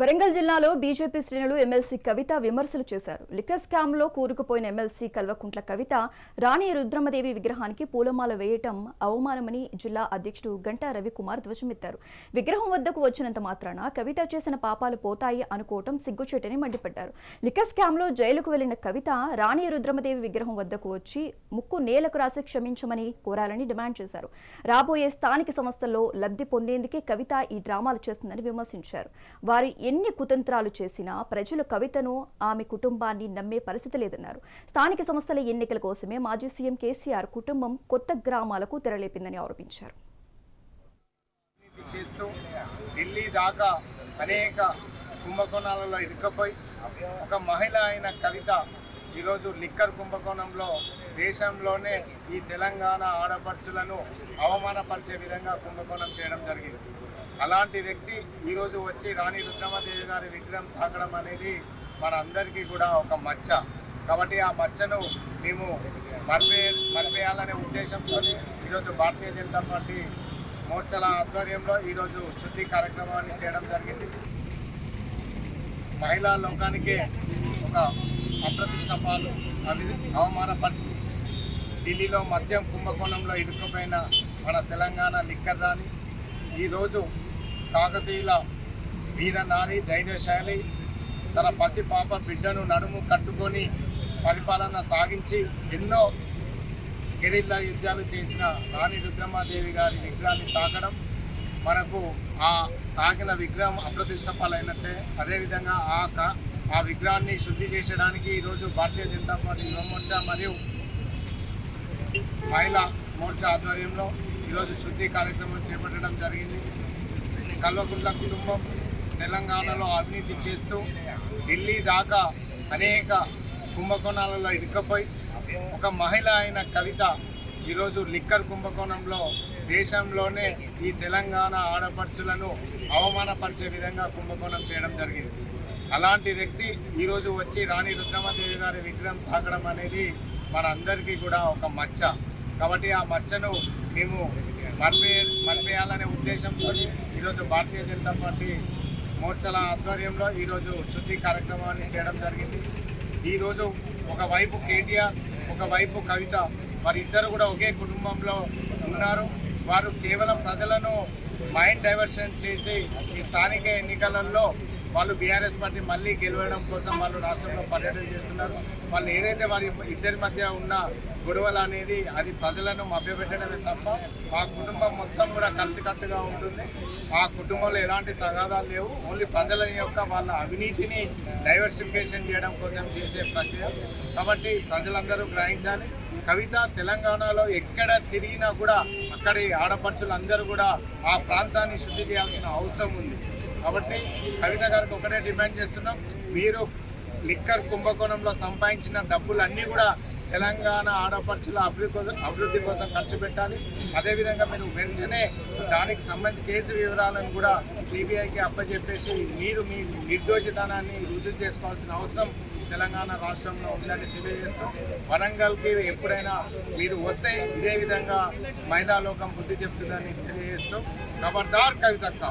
వరంగల్ జిల్లాలో బీజేపీ శ్రేణులు ఎమ్మెల్సీ కవిత విమర్శలు చేశారు. లిక్కర్ స్కామ్లో కూరుకుపోయిన ఎమ్మెల్సీ కల్వకుంట్ల కవిత రాణి రుద్రమదేవి విగ్రహానికి పూలమాల వేయటం అవమానమని జిల్లా అధ్యక్షుడు గంటా రవికుమార్ ధ్వజమెత్తారు. విగ్రహం వద్దకు వచ్చినంత మాత్రాన కవిత చేసిన పాపాలు పోతాయి అనుకోవటం సిగ్గుచేటని మండిపడ్డారు. లిక్కర్ స్కామ్లో జైలుకు వెళ్ళిన కవిత రాణి రుద్రమదేవి విగ్రహం వద్దకు వచ్చి ముక్కు నేలకు రాసి క్షమించమని కోరాలని డిమాండ్ చేశారు. రాబోయే స్థానిక సంస్థల్లో లబ్ధి పొందేందుకే కవిత ఈ డ్రామాలు చేస్తుందని విమర్శించారు. వారు ఎన్ని కుతంత్రాలు చేసినా ప్రజలు కవితను ఆమె కుటుంబాన్ని నమ్మే పరిస్థితి లేదన్నారు. స్థానిక సంస్థల ఎన్నికల కోసమే మాజీ సీఎం కేసీఆర్ కుటుంబం కొత్త గ్రామాలకు తెరలేపిందని ఆరోపించారు. చేస్తూ ఢిల్లీ దాకా అనేక కుంభకోణాలలో ఇరుక్కపోయి ఒక మహిళ అయిన కవిత ఈరోజు లిక్కర్ కుంభకోణంలో దేశంలోనే ఈ తెలంగాణ ఆడపడుచులను అవమానపరిచే విధంగా కుంభకోణం చేయడం జరిగింది. అలాంటి వ్యక్తి ఈరోజు వచ్చి రాణి రుద్రమదేవి గారి విగ్రహం తాకడం అనేది మనందరికీ కూడా ఒక మచ్చ. కాబట్టి ఆ మచ్చను మేము మరిపే మరిపేయాలనే ఉద్దేశంతో ఈరోజు భారతీయ జనతా పార్టీ మోర్చల ఆధ్వర్యంలో ఈరోజు శుద్ధి కార్యక్రమాన్ని చేయడం జరిగింది. మహిళా లోకానికే ఒక అప్రతిష్ట పాలు అవి అవమానపరిచి ఢిల్లీలో మద్యం కుంభకోణంలో ఇరుక్కుపోయిన మన తెలంగాణ లిక్కర్ రాని ఈరోజు కాకతీయుల వీరనారి ధైర్యశాలి తన పసి పాప బిడ్డను నడుము కట్టుకొని పరిపాలన సాగించి ఎన్నో కెరీర్ల యుద్ధాలు చేసిన రాణి రుద్రమాదేవి గారి విగ్రహాన్ని తాకడం మనకు ఆ తాకిన విగ్రహం అప్రతిష్ట పాలైనట్టే. అదేవిధంగా ఆ క- ఆ విగ్రహాన్ని శుద్ధి చేసడానికి ఈరోజు భారతీయ జనతా పార్టీ యువమోర్చా మరియు మహిళా మోర్చా ఆధ్వర్యంలో ఈరోజు శుద్ధి కార్యక్రమం చేపట్టడం జరిగింది. కల్వకుంట్ల కుటుంబం తెలంగాణలో అవినీతి చేస్తూ ఢిల్లీ దాకా అనేక కుంభకోణాలలో ఇరుక్కపోయి ఒక మహిళ అయిన కవిత ఈరోజు లిక్కర్ కుంభకోణంలో దేశంలోనే ఈ తెలంగాణ ఆడపడుచులను అవమానపరిచే విధంగా కుంభకోణం చేయడం జరిగింది. అలాంటి వ్యక్తి ఈరోజు వచ్చి రాణి రుద్రమదేవి గారి విగ్రహం తాకడం అనేది మనందరికీ కూడా ఒక మచ్చ. కాబట్టి ఆ మచ్చను మేము మరిపే మరిపేయాలనే ఉద్దేశంతో ఈరోజు భారతీయ జనతా పార్టీ మోర్చల ఆధ్వర్యంలో ఈరోజు శుద్ధి కార్యక్రమాన్ని చేయడం జరిగింది. ఈరోజు ఒకవైపు కేటీఆర్ ఒకవైపు కవిత వారిద్దరు కూడా ఒకే కుటుంబంలో ఉన్నారు. వారు కేవలం ప్రజలను మైండ్ డైవర్షన్ చేసి ఈ స్థానిక ఎన్నికలలో వాళ్ళు బీఆర్ఎస్ పార్టీ మళ్ళీ గెలవడం కోసం వాళ్ళు రాష్ట్రంలో పర్యటన చేస్తున్నారు. వాళ్ళు ఏదైతే వారి ఇద్దరి మధ్య ఉన్న గొడవలు అనేది అది ప్రజలను మభ్యపెట్టడమే తప్ప మా కుటుంబం మొత్తం కూడా కలిసికట్టుగా ఉంటుంది. ఆ కుటుంబంలో ఎలాంటి తగాదాలు లేవు. ఓన్లీ ప్రజల యొక్క వాళ్ళ అవినీతిని డైవర్సిఫికేషన్ చేయడం కోసం చేసే ప్రక్రియ. కాబట్టి ప్రజలందరూ గ్రహించాలి. కవిత తెలంగాణలో ఎక్కడ తిరిగినా కూడా అక్కడి ఆడపడుచులందరూ కూడా ఆ ప్రాంతాన్ని శుద్ధి చేయాల్సిన అవసరం ఉంది. కాబట్టి కవిత గారికి ఒకటే డిమాండ్ చేస్తున్నాం. మీరు లిక్కర్ కుంభకోణంలో సంపాదించిన డబ్బులన్నీ కూడా తెలంగాణ ఆడపడుచుల అభివృద్ధి కోసం అభివృద్ధి కోసం ఖర్చు పెట్టాలి. అదేవిధంగా మీరు వెంటనే దానికి సంబంధించి కేసు వివరాలను కూడా సిబిఐకి అప్పచెప్పేసి మీరు మీ నిర్దోషితనాన్ని రుజువు చేసుకోవాల్సిన అవసరం తెలంగాణ రాష్ట్రంలో ఉందని తెలియజేస్తూ. వరంగల్కి ఎప్పుడైనా మీరు వస్తే ఇదే విధంగా మహిళా లోకం బుద్ధి చెప్తుందని తెలియజేస్తూ. ఖబర్దార్ కవితక్క